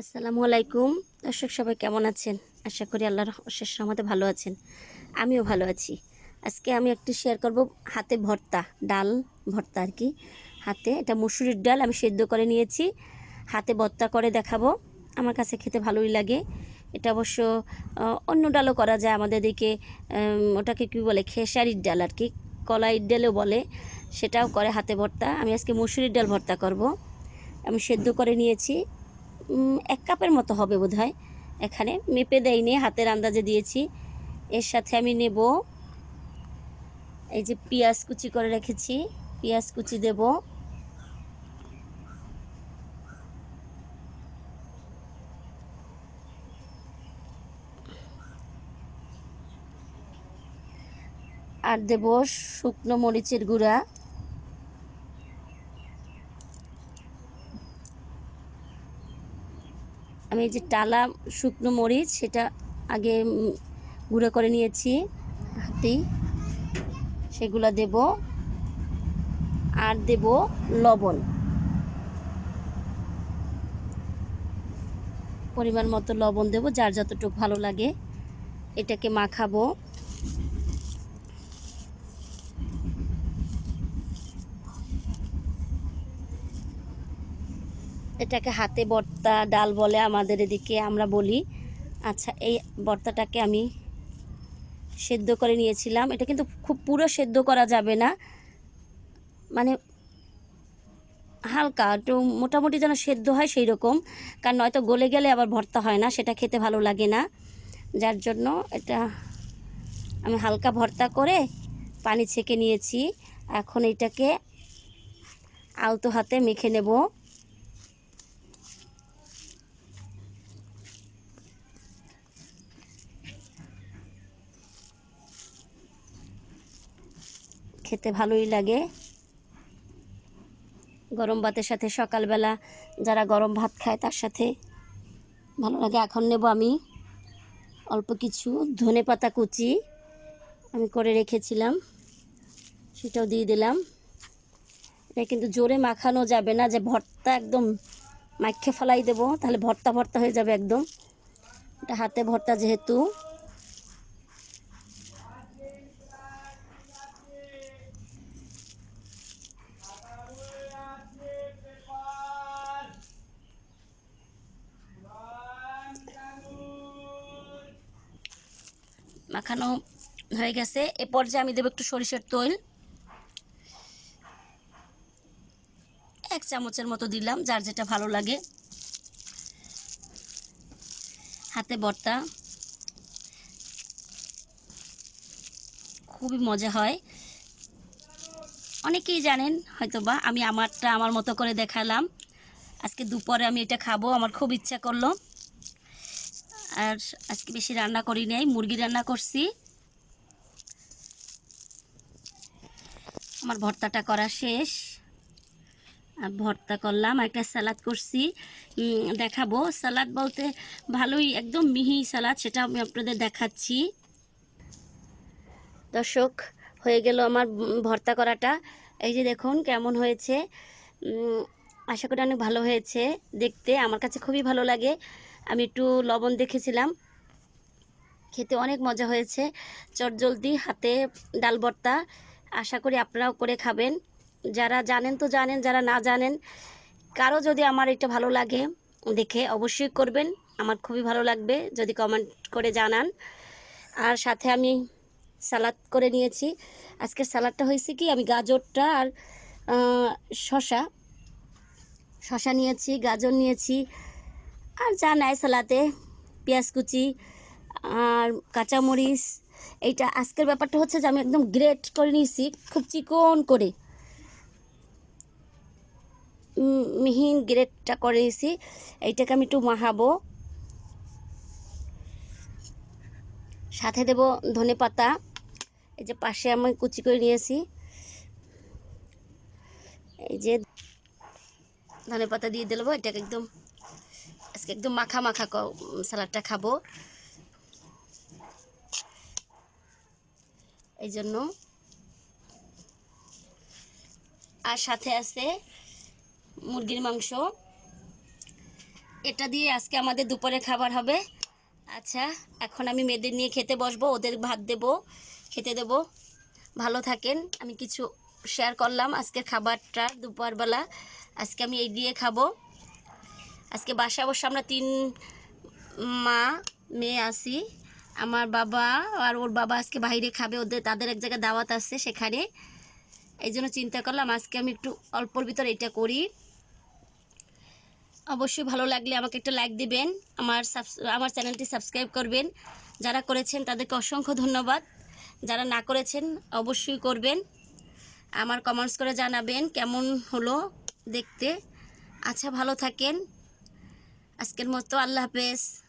আসসালামু আলাইকুম। দর্শক, সবাই কেমন আছেন? আশা করি আল্লাহর শেষ রহমতে ভালো আছেন। আমিও ভালো আছি। আজকে আমি একটু শেয়ার করব হাতে ভর্তা, ডাল ভর্তা আর কি। হাতে, এটা মুসুরির ডাল, আমি সেদ্ধ করে নিয়েছি। হাতে ভর্তা করে দেখাবো। আমার কাছে খেতে ভালোই লাগে। এটা অবশ্য অন্য ডালও করা যায় আমাদের দিকে ওটাকে কি বলে, খেসারির ডাল আর কি। কলাইয়ের ডালও বলে, সেটাও করে হাতে ভর্তা। আমি আজকে মুসুরির ডাল ভর্তা করব। আমি সেদ্ধ করে নিয়েছি। এক কাপের মতো হবে বোধ হয় এখানে। মেপে দেয়নি, হাতের আন্দাজে দিয়েছি। এর সাথে আমি নেব, এই যে পেঁয়াজ কুচি করে রেখেছি, পেঁয়াজ কুচি দেব। আর দেব শুকনো মরিচের গুঁড়া। আমি যে টালা, শুকনো মরিচ, সেটা আগে গুঁড়ো করে নিয়েছি হাতেই সেগুলো দেব। আর দেব লবণ। পরিমাণ মতো লবণ দেব, যার যতটুকু ভালো লাগে। এটাকে মাখাবো। এটাকে হাতে বর্তা ডাল বলে আমাদের এদিকে আমরা বলি। আচ্ছা এই বর্তাটাকে আমি সেদ্ধ করে নিয়েছিলাম। এটা কিন্তু খুব পুরো সেদ্ধ করা যাবে না। মানে হালকা, একটু মোটামুটি যেন সেদ্ধ হয় সেই রকম কারণ নয়তো গলে গেলে আবার ভর্তা হয় না, সেটা খেতে ভালো লাগে না। যার জন্য এটা আমি হালকা ভর্তা করে পানি ছেঁকে নিয়েছি। এখন এটাকে আলতো হাতে মেখে নেব। খেতে ভালোই লাগে। গরম ভাতের সাথে সকালবেলা যারা গরম ভাত খায় তার সাথে ভালো লাগে। এখন নেব আমি অল্প কিছু ধনে পাতা কুচি আমি করে রেখেছিলাম, সেটাও দিয়ে দিলাম। এটা কিন্তু জোরে মাখানো যাবে না, যে ভর্তা একদম মাখে ফেলাই দেবো, তাহলে ভর্তা ভর্তা হয়ে যাবে একদম। এটা হাতে ভর্তা যেহেতু। মাখানো হয়ে গেছে। এ পর্যায়ে আমি দেবো একটু সরিষার তৈল। এক চামচের মতো দিলাম, যার যেটা ভালো লাগে। হাতে বর্তা। খুবই মজা হয়। অনেকেই জানেন, হয়তোবা আমি আমারটা আমার মতো করে দেখালাম। আজকে দুপুরে আমি এটা খাব, আমার খুব ইচ্ছা করল। আর আজকে বেশি রান্না করি নাই, মুরগি রান্না করছি। আমার ভর্তাটা করা শেষ। আর ভর্তা করলাম একটা স্যালাদ করছি। দেখাবো। স্যালাদ বলতে ভালোই, একদম মিহি স্যালাড সেটা আমি আপনাদের দেখাচ্ছি। দর্শক, হয়ে গেল আমার ভর্তা করাটা। এই যে দেখুন, কেমন হয়েছে। আশা করি অনেক ভালো হয়েছে দেখতে, আমার কাছে খুবই ভালো লাগে। আমি একটু লবণ দেখেছিলাম। খেতে অনেক মজা হয়েছে। চটজলদি হাতে ডাল ভর্তা। আশা করি আপনারাও করে খাবেন। যারা জানেন তো জানেন, যারা না জানেন, কারও যদি আমার এটা ভালো লাগে দেখে অবশ্যই করবেন। আমার খুবই ভালো লাগবে যদি কমেন্ট করে জানান। আর সাথে আমি সালাদ করে নিয়েছি। আজকের সালাদটা হয়েছে কি, আমি গাজরটা আর শশা শশা নিয়েছি, গাজর নিয়েছি, আর যা নেয় সালাতে, পেঁয়াজ কুচি আর কাঁচামরিচ। এইটা আজকের ব্যাপারটা হচ্ছে যে আমি একদম গ্রেট করে নিয়েছি, খুব চিকন করে। মিহিন গ্রেটটা করে নিয়েছি, এইটাকে আমি একটু মাহাবো সাথে দেব ধনে পাতা, এই যে পাশে আমি কুচি করে নিয়েছি। এই যে ধনে পাতা দিয়ে দিলবো, এটাকে একদম, আজকে একদম মাখা মাখা স্যালাডটা খাব। এই জন্য। আর সাথে আছে মুরগির মাংস। এটা দিয়ে আজকে আমাদের দুপুরে খাবার হবে। আচ্ছা এখন আমি মেয়েদের নিয়ে খেতে বসবো, ওদের ভাত দেব, খেতে দেব। ভালো থাকেন, আমি কিছু শেয়ার করলাম আজকের খাবারটা দুপুরবেলা। আজকে আমি এই দিয়ে খাব। আজকে বাসায় অবশ্য আমরা তিন মা, মেয়ে আসি আমার বাবা আর ওর বাবা আজকে বাইরে খাবে, ওদের, তাদের এক জায়গায় দাওয়াত আছে সেখানে। এই জন্য চিন্তা করলাম আজকে আমি একটু অল্পর ভিতর এটা করি। অবশ্যই ভালো লাগলে আমাকে একটা লাইক দিবেন, আমার আমার চ্যানেলটি সাবস্ক্রাইব করবেন। যারা করেছেন তাদেরকে অসংখ্য ধন্যবাদ। যারা না করেছেন অবশ্যই করবেন। আমার কমেন্টস করে জানাবেন কেমন হলো। দেখতে। আচ্ছা ভালো থাকেন। আজকের মতো আল্লাহ হাফেজ।